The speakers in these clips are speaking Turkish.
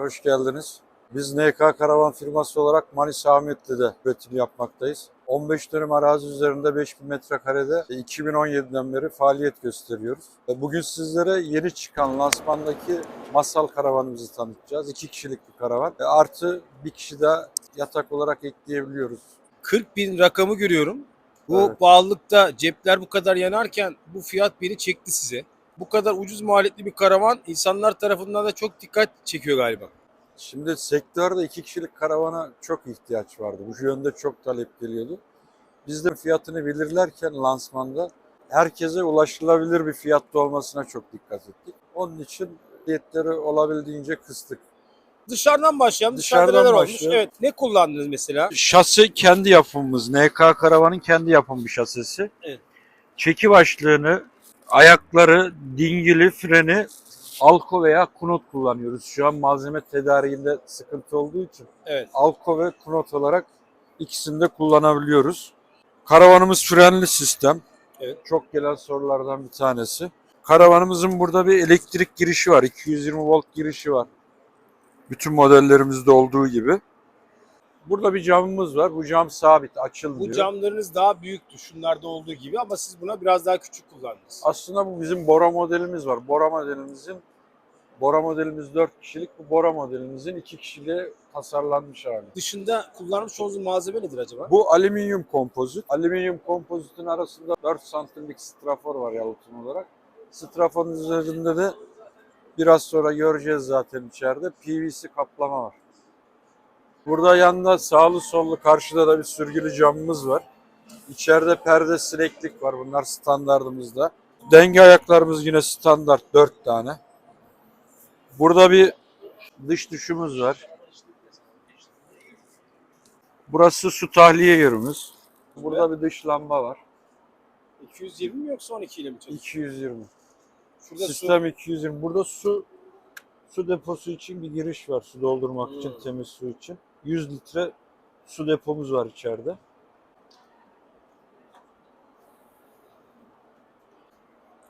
hoş geldiniz. Biz NK Karavan firması olarak Manisa Ahmetli'de üretim yapmaktayız. 15 dönüm arazi üzerinde 5000 metrekarede 2017'den beri faaliyet gösteriyoruz. Bugün sizlere yeni çıkan lansmandaki masal karavanımızı tanıtacağız. İki kişilik bir karavan. E, Artı bir kişi de yatak olarak ekleyebiliyoruz. 40 bin rakamı görüyorum. Bu Evet. pahalılıkta cepler bu kadar yanarken bu fiyat beni çekti size. Bu kadar ucuz maliyetli bir karavan insanlar tarafından da çok dikkat çekiyor galiba. Şimdi sektörde iki kişilik karavana çok ihtiyaç vardı. Bu yönde çok talep geliyordu. Biz de fiyatını belirlerken lansmanda herkese ulaşılabilir bir fiyatta olmasına çok dikkat ettik. Onun için fiyatları olabildiğince kıstık. Dışarıdan başlayalım. Dışarıda Dışarıdan neler olmuş? başlayalım. Evet. Ne kullandınız mesela? Şasi kendi yapımımız. NK Karavan'ın kendi yapım bir şasisi. Evet. Çeki başlığını, ayakları, dingili, freni Alko veya Kunot kullanıyoruz. Şu an malzeme tedariğinde sıkıntı olduğu için Evet. Alko ve Kunot olarak ikisini de kullanabiliyoruz. Karavanımız frenli sistem. Evet. Çok gelen sorulardan bir tanesi. Karavanımızın burada bir elektrik girişi var. 220 volt girişi var. Bütün modellerimizde olduğu gibi. Burada bir camımız var. Bu cam sabit, açılmıyor. Bu camlarınız daha büyüktü şunlarda olduğu gibi ama siz buna biraz daha küçük kullandınız. Aslında bu bizim Bora modelimiz var. Bora modelimizin Bora modelimiz 4 kişilik. Bu Bora modelimizin 2 kişiliğe tasarlanmış hali. Dışında kullanmış olduğunuz malzeme nedir acaba? Bu alüminyum kompozit. Alüminyum kompozitin arasında 4 santimlik strafor var yalıtım olarak. Straforun üzerinde de biraz sonra göreceğiz zaten içeride PVC kaplama var. Burada yanında sağlı sollu karşıda da bir sürgülü camımız var. İçeride perde sineklik var. Bunlar standartımızda. Denge ayaklarımız yine standart 4 tane. Burada bir dış duşumuz var. Burası su tahliye yerimiz. Burada bir dış lamba var. 220 mi yoksa 12 ile mi çalışıyor? 220. Şurada su Sistem 220. Burada su su deposu için bir giriş var. Su doldurmak Hmm. için, temiz su için. 100 litre su depomuz var içeride.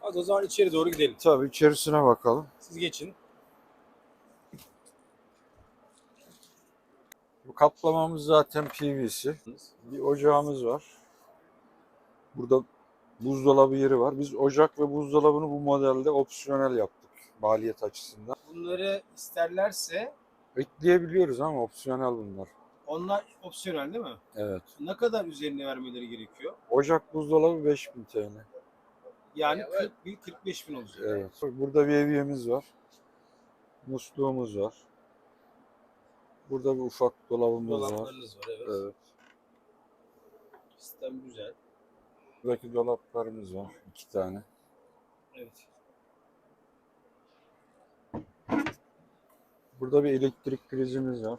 Hadi o zaman içeri doğru gidelim. Tabii içerisine bakalım. Siz geçin. Bu kaplamamız zaten PVC. Bir ocağımız var. Burada buzdolabı yeri var. Biz ocak ve buzdolabını bu modelde opsiyonel yaptık maliyet açısından. Bunları isterlerse Ekleyebiliyoruz ama opsiyonel bunlar. onlar opsiyonel değil mi? Evet. Ne kadar üzerine vermeleri gerekiyor? Ocak buzdolabı 5000 TL. Yani 40 bin 45 bin olacak. Evet. Burada bir eviyemiz var. Musluğumuz var. Burada bir ufak dolabımız var. Dolaplarınız var evet. Evet. Sistem güzel. Buradaki dolaplarımız var. iki tane. Evet. Burada bir elektrik prizimiz var.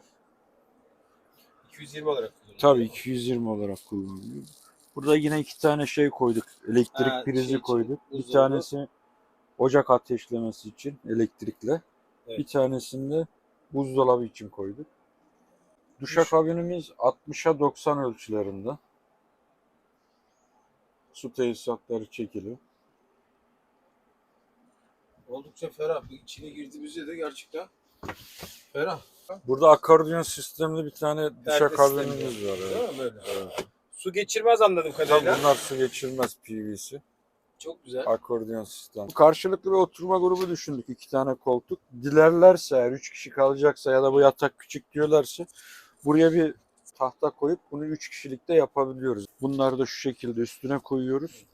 220 olarak kullanılıyor. Tabii 220 olarak kullanılıyor. Burada yine iki tane şey koyduk. Elektrik Ha, prizi şey için, koyduk. Bir buzdolabı. tanesi ocak ateşlemesi için elektrikle. Evet. Bir tanesini de buzdolabı için koyduk. Duş. Duşakabinimiz 60'a 90 ölçülerinde. Su tesisatları çekili. Oldukça ferah. Bir içine girdiğimizde de gerçekten ferah. Burada akordeon sistemli bir tane Perde duşakabinimiz sistemi. var. Değil Evet. mi böyle? Evet. Su geçirmez anladığım Tabii kadarıyla. bunlar su geçirmez PVC. Çok güzel. Akordeon sistem. Karşılıklı bir oturma grubu düşündük. iki tane koltuk. Dilerlerse eğer üç kişi kalacaksa ya da bu yatak küçük diyorlarsa buraya bir tahta koyup bunu üç kişilikte yapabiliyoruz. Bunları da şu şekilde üstüne koyuyoruz.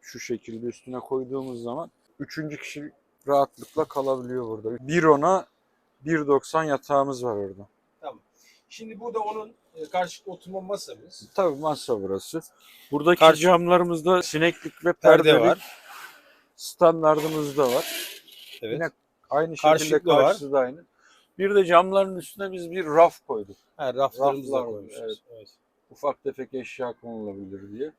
Şu şekilde üstüne koyduğumuz zaman üçüncü kişi rahatlıkla kalabiliyor burada. 1.10'a 1.90 yatağımız var orada. Şimdi bu da onun e, karşılıklı oturma masamız. Tabii masa burası. Buradaki Karşı- camlarımızda sineklik ve Perde var. standartımız da var. Evet. Yine aynı şekilde karşısı da aynı. Bir de camların üstüne biz bir raf koyduk. Ha, raflarımız var, koymuşuz. evet. Evet. Ufak tefek eşya konulabilir diye.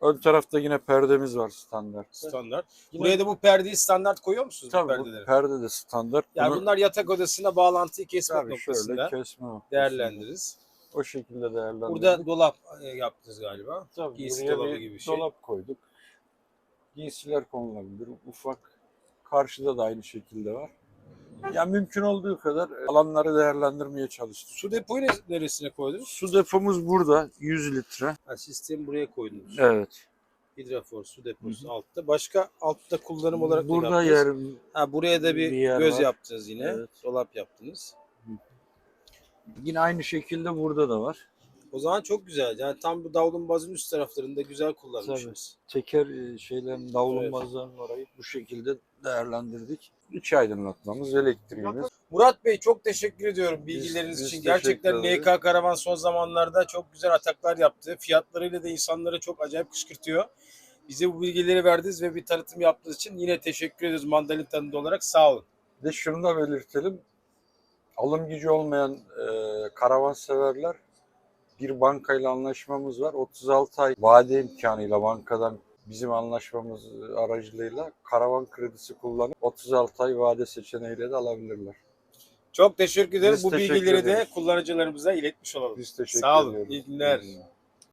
Ön tarafta yine perdemiz var standart. Standart. Yine- Buraya da bu perdeyi standart koyuyor musunuz bu Tabii perdeleri? bu perde de standart. yani Bunu bunlar yatak odasına bağlantıyı kesmek tabii noktasında şöyle kesme noktasında. değerlendiririz. O şekilde değerlendirdik. Burada dolap e, yaptınız galiba. Tabii giysi buraya dolabı bir gibi bir şey. dolap koyduk. Giysiler konulabilir. Ufak. Karşıda da aynı şekilde var. Ya mümkün olduğu kadar alanları değerlendirmeye çalıştık. Su depoyu ne- neresine koydunuz? Su depomuz burada 100 litre. Ha, sistemi buraya koydunuz. Evet. Hidrafor su deposu altta. Başka altta kullanım olarak ne Burada yaptınız? yer Ha buraya da bir, bir yer göz var. yaptınız yine. Evet. Dolap yaptınız. yine aynı şekilde burada da var. O zaman çok güzel. Yani tam bu davlumbazın üst taraflarında güzel kullanmışsınız. Teker e, şeylerin davlumbazlarının orayı bu şekilde değerlendirdik. İç aydınlatmamız, elektriğimiz. Murat Bey çok teşekkür ediyorum bilgileriniz biz için. Gerçekten ederiz. NK Karavan son zamanlarda çok güzel ataklar yaptı. Fiyatlarıyla da insanları çok acayip kışkırtıyor. Bize bu bilgileri verdiniz ve bir tanıtım yaptığınız için yine teşekkür ediyoruz mandalin tanıdı olarak. Sağ olun. Bir de şunu da belirtelim. Alım gücü olmayan e, karavan severler bir bankayla anlaşmamız var. 36 ay vade imkanıyla bankadan bizim anlaşmamız aracılığıyla karavan kredisi kullanıp 36 ay vade seçeneğiyle de alabilirler. Çok teşekkür ederiz. Biz Bu teşekkür bilgileri de ederiz. kullanıcılarımıza iletmiş olalım. Biz teşekkür Sağ olun. ediyoruz. İyi günler. İyi günler.